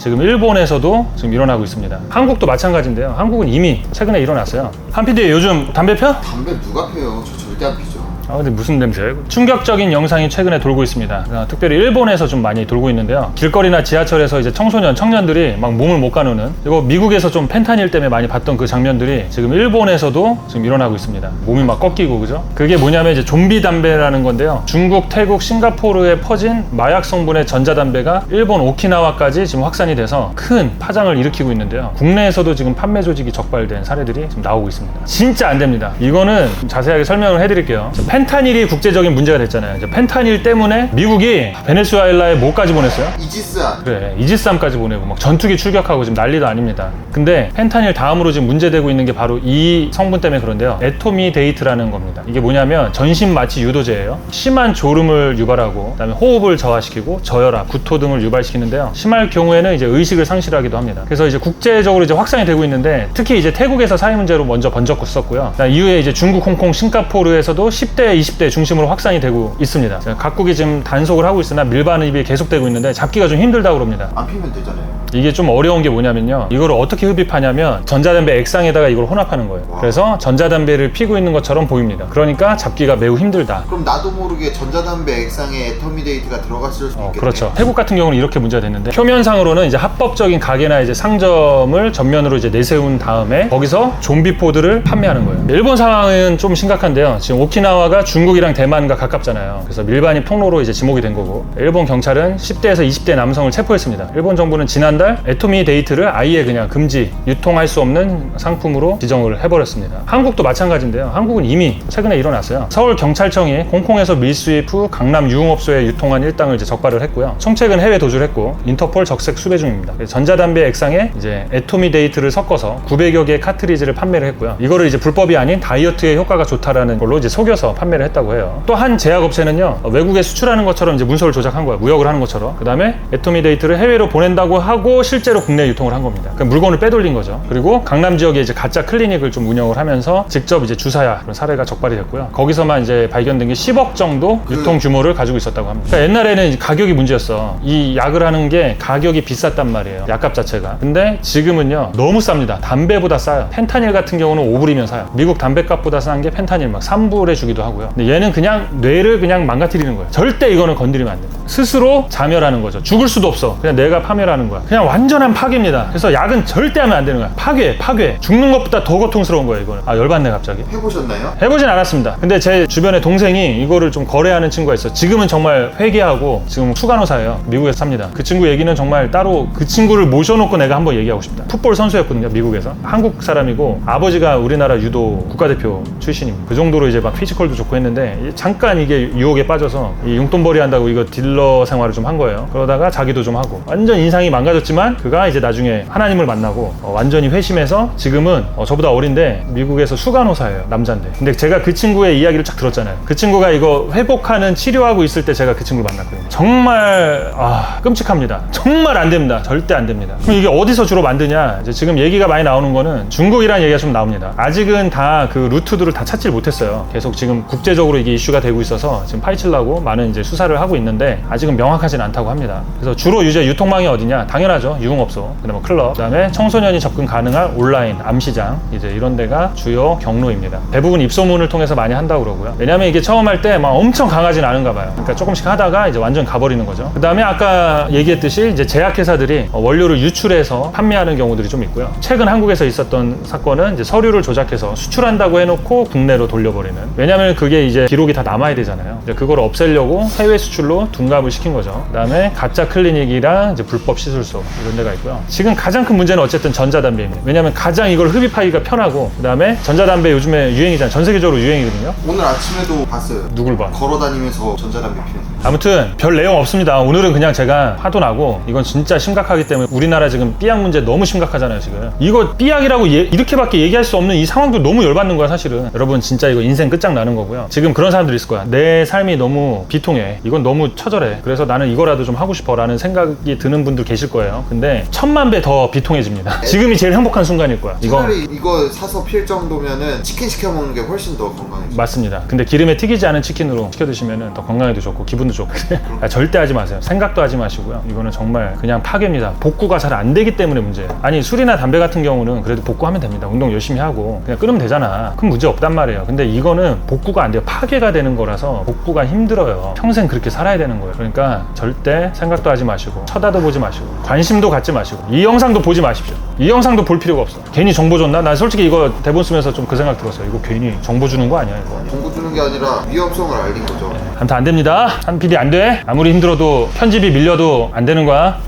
지금 일본에서도 지금 일어나고 있습니다. 한국도 마찬가지인데요. 한국은 이미 최근에 일어났어요. 한피디 요즘 담배 펴? 담배 누가 펴요? 저 절대 안 피죠. 아 근데 무슨 냄새예요? 충격적인 영상이 최근에 돌고 있습니다. 어, 특별히 일본에서 좀 많이 돌고 있는데요. 길거리나 지하철에서 이제 청소년, 청년들이 막 몸을 못 가누는 그리고 미국에서 좀 펜타닐 때문에 많이 봤던 그 장면들이 지금 일본에서도 지금 일어나고 있습니다. 몸이 막 꺾이고 그죠? 그게 뭐냐면 이제 좀비 담배라는 건데요. 중국, 태국, 싱가포르에 퍼진 마약 성분의 전자담배가 일본 오키나와까지 지금 확산이 돼서 큰 파장을 일으키고 있는데요. 국내에서도 지금 판매 조직이 적발된 사례들이 지금 나오고 있습니다. 진짜 안 됩니다. 이거는 좀 자세하게 설명을 해드릴게요. 펜 타닐이 국제적인 문제가 됐잖아요. 이제 펜타닐 때문에 미국이 베네수엘라에 뭐까지 보냈어요? 이지스안. 그래 이지스함까지 보내고 막 전투기 출격하고 지금 난리도 아닙니다. 근데 펜타닐 다음으로 지금 문제되고 있는 게 바로 이 성분 때문에 그런데요. 에토미 데이트라는 겁니다. 이게 뭐냐면 전신 마취 유도제예요. 심한 졸음을 유발하고 그다음에 호흡을 저하시키고 저혈압, 구토 등을 유발시키는데요. 심할 경우에는 이제 의식을 상실하기도 합니다. 그래서 이제 국제적으로 이제 확산이 되고 있는데 특히 이제 태국에서 사회 문제로 먼저 번졌었고요. 이후에 이제 중국, 홍콩, 싱가포르에서도 10대, 20대 중심으로 확산이 되고 있습니다. 각국이 지금 단속을 하고 있으나 밀반입이 계속되고 있는데 잡기가 좀 힘들다고 그럽니다. 안 피면 되잖아요. 이게 좀 어려운 게 뭐냐면요. 이걸 어떻게 흡입하냐면 전자담배 액상에다가 이걸 혼합하는 거예요. 와. 그래서 전자담배를 피고 있는 것처럼 보입니다. 그러니까 잡기가 매우 힘들다. 그럼 나도 모르게 전자담배 액상에 에터미데이트가 들어갔을 수도 어, 있겠네. 그렇죠. 태국 같은 경우는 이렇게 문제가 됐는데 표면상으로는 이제 합법적인 가게나 이제 상점을 전면으로 이제 내세운 다음에 거기서 좀비 포드를 판매하는 거예요. 일본 상황은 좀 심각한데요. 지금 오키나와가 중국이랑 대만과 가깝잖아요. 그래서 밀반입 통로로 이제 지목이 된 거고 일본 경찰은 10대에서 20대 남성을 체포했습니다. 일본 정부는 지난달 에토미 데이트를 아예 그냥 금지 유통할 수 없는 상품으로 지정을 해버렸습니다. 한국도 마찬가지인데요. 한국은 이미 최근에 일어났어요. 서울 경찰청이 홍콩에서 밀수입 후 강남 유흥업소에 유통한 일당을 이제 적발을 했고요. 청책은 해외 도주를 했고 인터폴 적색 수배 중입니다. 전자담배 액상에 이제 에토미 데이트를 섞어서 900여 개의 카트리지를 판매를 했고요. 이거를 이제 불법이 아닌 다이어트에 효과가 좋다라는 걸로 이제 속여서 판매 를 했다고 해요. 또 한 제약업체는요 외국에 수출하는 것처럼 이제 문서를 조작한 거예요. 무역을 하는 것처럼. 그 다음에 에토미 데이트를 해외로 보낸다고 하고 실제로 국내 유통을 한 겁니다. 그 물건을 빼돌린 거죠. 그리고 강남 지역에 이제 가짜 클리닉을 좀 운영을 하면서 직접 이제 주사야 그런 사례가 적발이 됐고요. 거기서만 이제 발견된 게 10억 정도 유통 규모를 가지고 있었다고 합니다. 그러니까 옛날에는 가격이 문제였어. 이 약을 하는 게 가격이 비쌌단 말이에요. 약값 자체가. 근데 지금은요 너무 쌉니다. 담배보다 싸요. 펜타닐 같은 경우는 5불이면 사요. 미국 담배값보다 싼 게 펜타닐 막 3불에 주기도 하고 요. 근데 얘는 그냥 뇌를 그냥 망가뜨리는 거예요. 절대 이거는 건드리면 안 돼요. 스스로 자멸하는 거죠. 죽을 수도 없어. 그냥 내가 파멸하는 거야. 그냥 완전한 파괴입니다. 그래서 약은 절대 하면 안 되는 거야. 파괴, 파괴. 죽는 것보다 더 고통스러운 거예요, 이거는. 아, 열받네, 갑자기. 해보셨나요? 해보진 않았습니다. 근데 제 주변에 동생이 이거를 좀 거래하는 친구가 있어. 지금은 정말 회계하고 지금 수간호사예요. 미국에서 삽니다. 그 친구 얘기는 정말 따로 그 친구를 모셔놓고 내가 한번 얘기하고 싶다. 풋볼 선수였거든요, 미국에서. 한국 사람이고 아버지가 우리나라 유도 국가대표 출신입니다. 그 정도로 이제 막 피지컬도 좋고 했는데 잠깐 이게 유혹에 빠져서 이 용돈벌이 한다고 이거 딜러 생활을 좀 한 거예요. 그러다가 자기도 좀 하고 완전 인상이 망가졌지만 그가 이제 나중에 하나님을 만나고 어, 완전히 회심해서 지금은 어, 저보다 어린데 미국에서 수간호사예요. 남자인데. 근데 제가 그 친구의 이야기를 쫙 들었잖아요. 그 친구가 이거 회복하는 치료하고 있을 때 제가 그 친구를 만났거든요. 정말 아, 끔찍합니다. 정말 안 됩니다. 절대 안 됩니다. 그럼 이게 어디서 주로 만드냐? 이제 지금 얘기가 많이 나오는 거는 중국이라는 얘기가 좀 나옵니다. 아직은 다 그 루트들을 다 찾질 못했어요. 계속 지금 국제적으로 이게 이슈가 되고 있어서 지금 파헤치려고 많은 이제 수사를 하고 있는데 아직은 명확하진 않다고 합니다. 그래서 주로 이제 유통망이 어디냐? 당연하죠. 유흥업소, 그다음에 클럽, 그다음에 청소년이 접근 가능한 온라인 암시장 이제 이런 데가 주요 경로입니다. 대부분 입소문을 통해서 많이 한다고 그러고요. 왜냐하면 이게 처음 할 때 막 엄청 강하진 않은가 봐요. 그러니까 조금씩 하다가 이제 완전 가버리는 거죠. 그다음에 아까 얘기했듯이 이제 제약회사들이 어, 원료를 유출해서 판매하는 경우들이 좀 있고요. 최근 한국에서 있었던 사건은 이제 서류를 조작해서 수출한다고 해놓고 국내로 돌려버리는. 왜냐하면 그게 이제 기록이 다 남아야 되잖아요. 이제 그걸 없애려고 해외 수출로 둔갑을 시킨 거죠. 그다음에 가짜 클리닉이랑 이제 불법 시술소 이런 데가 있고요. 지금 가장 큰 문제는 어쨌든 전자담배입니다. 왜냐하면 가장 이걸 흡입하기가 편하고 그다음에 전자담배 요즘에 유행이잖아요. 전 세계적으로 유행이거든요. 오늘 아침에도 봤어요. 누굴 봐? 걸어다니면서 전자담배 피는. 아무튼 별 내용 없습니다. 오늘은 그냥 제가 화도 나고 이건 진짜 심각하기 때문에 우리나라 지금 삐약 문제 너무 심각하잖아요 지금. 이거 삐약이라고 예- 이렇게밖에 얘기할 수 없는 이 상황도 너무 열받는 거야 사실은. 여러분 진짜 이거 인생 끝장나는 거고요. 지금 그런 사람들 있을 거야. 내 삶이 너무 비통해. 이건 너무 처절해. 그래서 나는 이거라도 좀 하고 싶어라는 생각이 드는 분들 계실 거예요. 근데 천만 배 더 비통해집니다. 지금이 제일 행복한 순간일 거야. 이거 차라리 이거 사서 필 정도면은 치킨 시켜 먹는 게 훨씬 더 건강해져. 맞습니다. 근데 기름에 튀기지 않은 치킨으로 시켜 드시면 더 건강에도 좋고 기분도 기분도 좋고 아, 절대 하지 마세요. 생각도 하지 마시고요. 이거는 정말 그냥 파괴입니다. 복구가 잘 안 되기 때문에 문제예요. 아니 술이나 담배 같은 경우는 그래도 복구하면 됩니다. 운동 열심히 하고 그냥 끊으면 되잖아. 그럼 문제 없단 말이에요. 근데 이거는 복구가 안 돼요. 파괴가 되는 거라서 복구가 힘들어요. 평생 그렇게 살아야 되는 거예요. 그러니까 절대 생각도 하지 마시고 쳐다도 보지 마시고 관심도 갖지 마시고 이 영상도 보지 마십시오 이 영상도 볼 필요가 없어 괜히 정보 줬나? 난 솔직히 이거 대본 쓰면서 좀 그 생각 들었어요 이거 괜히 정보 주는 거 아니야 이거 정보 주는 게 아니라 위험성을 알린 거죠. 아무튼 안 됩니다. 한 PD 안 돼. 아무리 힘들어도 편집이 밀려도 안 되는 거야.